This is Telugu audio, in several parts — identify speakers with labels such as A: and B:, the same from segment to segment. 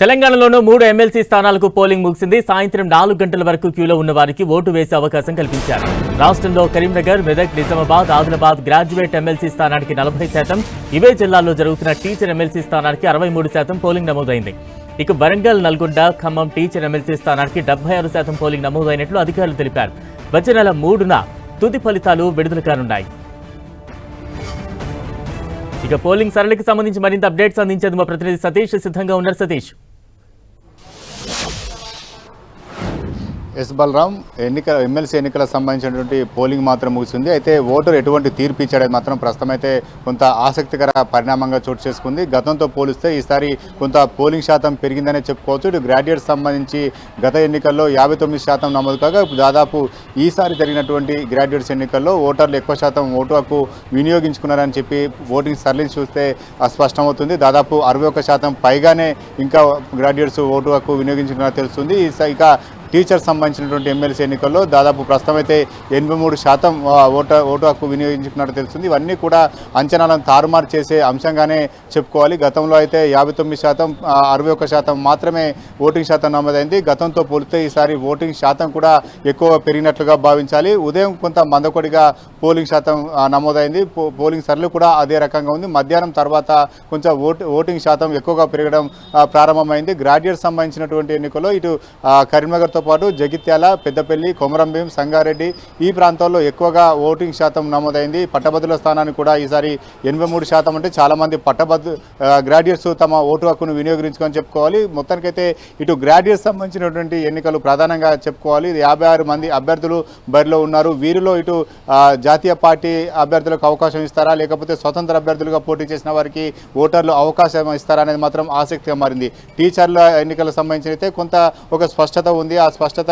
A: తెలంగాణలోనూ మూడు ఎమ్మెల్సీ స్థానాలకు పోలింగ్ ముగిసింది. సాయంత్రం నాలుగు గంటల వరకు క్యూలో ఉన్న వారికి ఓటు వేసే అవకాశం కల్పించారు. రాష్ట్రంలో కరీంనగర్ మెదక్ నిజామాబాద్ ఆదిలాబాద్ గ్రాడ్యుయేట్ ఎమ్మెల్సీ స్థానానికి నలభై శాతం ఇవే జిల్లాల్లో జరుగుతున్న టీచర్ ఎమ్మెల్సీ స్థానానికి అరవై మూడు శాతం పోలింగ్ నమోదైంది. ఇక వరంగల్ నల్గొండ ఖమ్మం టీచర్ ఎమ్మెల్సీ స్థానానికి డెబ్బై ఆరు శాతం పోలింగ్ నమోదైనట్లు అధికారులు తెలిపారు. వచ్చే నెల మూడున తుది ఫలితాలు విడుదల కానున్నాయి. ఇక పోలింగ్ సరళికి సంబంధించి మరింత అప్డేట్స్ అందించేందుకు మా ప్రతినిధి సతీష్ సిద్ధంగా ఉన్నారు. సతీష్.
B: ఎస్ బలరాం ఎన్నికల ఎమ్మెల్సీ ఎన్నికలకు సంబంధించినటువంటి పోలింగ్ మాత్రం ముగిసింది అయితే ఓటర్ ఎటువంటి తీర్పు ఇచ్చాడని మాత్రం ప్రస్తుతం అయితే కొంత ఆసక్తికర పరిణామంగా చోటు చేసుకుంది. గతంతో పోలిస్తే ఈసారి కొంత పోలింగ్ శాతం పెరిగిందనే చెప్పుకోవచ్చు. ఇటు గ్రాడ్యుయేట్ సంబంధించి గత ఎన్నికల్లో యాభై తొమ్మిది శాతం నమోదు కాగా ఇప్పుడు దాదాపు ఈసారి జరిగినటువంటి గ్రాడ్యుయేట్స్ ఎన్నికల్లో ఓటర్లు ఎక్కువ శాతం ఓటు హక్కు వినియోగించుకున్నారని చెప్పి ఓటింగ్ సరళిని చూస్తే స్పష్టమవుతుంది దాదాపు అరవై ఒక్క శాతం పైగానే ఇంకా గ్రాడ్యుయేట్స్ ఓటు హక్కు వినియోగించుకున్నారని తెలుస్తుంది. ఈ- ఇక టీచర్ సంబంధించినటువంటి ఎమ్మెల్సీ ఎన్నికల్లో దాదాపు ప్రస్తుతం అయితే ఎనభై మూడు శాతం ఓటు ఓటు హక్కు వినియోగించుకున్నట్టు తెలుస్తుంది. ఇవన్నీ కూడా అంచనాలను తారుమారు చేసే అంశంగానే చెప్పుకోవాలి. గతంలో అయితే యాభై తొమ్మిది శాతం అరవై ఒక్క శాతం మాత్రమే ఓటింగ్ శాతం నమోదైంది. గతంతో పోలిస్తే ఈసారి ఓటింగ్ శాతం కూడా ఎక్కువ పెరిగినట్లుగా భావించాలి. ఉదయం కొంత మందకొడిగా పోలింగ్ శాతం నమోదైంది. పో- పోలింగ్ సరళి కూడా అదే రకంగా ఉంది. మధ్యాహ్నం తర్వాత కొంచెం ఓటింగ్ శాతం ఎక్కువగా పెరగడం ప్రారంభమైంది. గ్రాడ్యుయేట్ సంబంధించినటువంటి ఎన్నికల్లో ఇటు కరీంనగర్ కరీంనగర్తో పాటు జగిత్యాల పెద్దపల్లి కొమరంభీం సంగారెడ్డి ఈ ప్రాంతాల్లో ఎక్కువగా ఓటింగ్ శాతం నమోదైంది. పట్టభద్రుల స్థానాన్ని కూడా ఈసారి ఎనభై మూడు శాతం అంటే చాలామంది పట్టభద్రు గ్రాడ్యుయేట్స్ తమ ఓటు హక్కును వినియోగించుకొని చెప్పుకోవాలి. మొత్తానికైతే ఇటు గ్రాడ్యుయేట్స్ సంబంధించినటువంటి ఎన్నికలు ప్రధానంగా చెప్పుకోవాలి. యాభై ఆరు మంది అభ్యర్థులు బరిలో ఉన్నారు. వీరిలో ఇటు జాతీయ పార్టీ అభ్యర్థులకు అవకాశం ఇస్తారా? లేకపోతే స్వతంత్ర అభ్యర్థులుగా పోటీ చేసిన వారికి ఓటర్లు అవకాశం ఇస్తారా అనేది మాత్రం ఆసక్తిగా మారింది. టీచర్ల ఎన్నికలకు సంబంధించి అయితే కొంత ఒక స్పష్టత ఉంది. ఆ స్పష్టత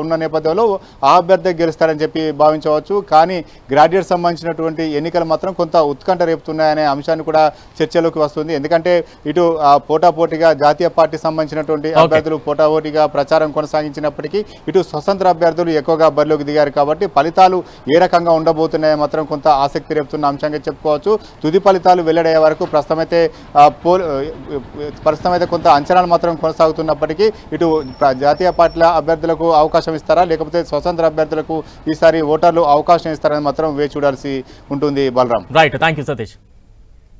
B: ఉన్న నేపథ్యంలో ఆ అభ్యర్థి గెలుస్తారని చెప్పి భావించవచ్చు. కానీ గ్రాడ్యుయేట్ సంబంధించినటువంటి ఎన్నికలు మాత్రం కొంత ఉత్కంఠ రేపుతున్నాయనే అంశాన్ని కూడా చర్చలోకి వస్తుంది. ఎందుకంటే ఇటు పోటాపోటీగా జాతీయ పార్టీ సంబంధించినటువంటి అభ్యర్థులు పోటాపోటీగా ప్రచారం కొనసాగించినప్పటికీ ఇటు స్వతంత్ర అభ్యర్థులు ఎక్కువగా బరిలోకి దిగారు కాబట్టి ఫలితాలు ఏ రకంగా ఉండబోతున్నాయో మాత్రం కొంత ఆసక్తి రేపుతున్న అంశంగా చెప్పుకోవచ్చు. తుది ఫలితాలు వెల్లడయ్యే వరకు ప్రస్తుతం అయితే ఆ, పోల్ ప్రస్తుతం అయితే కొంత అంచనాలు మాత్రం కొనసాగుతున్నప్పటికీ ఇటు జాతీయ పార్టీల అభ్యర్థులకు అవకాశం ఇస్తారా? లేకపోతే స్వతంత్ర అభ్యర్థులకు ఈసారి ఓటర్లు అవకాశం ఇస్తారని మాత్రం వేచి చూడాల్సి ఉంటుంది బలరాం.
A: Right thank Satish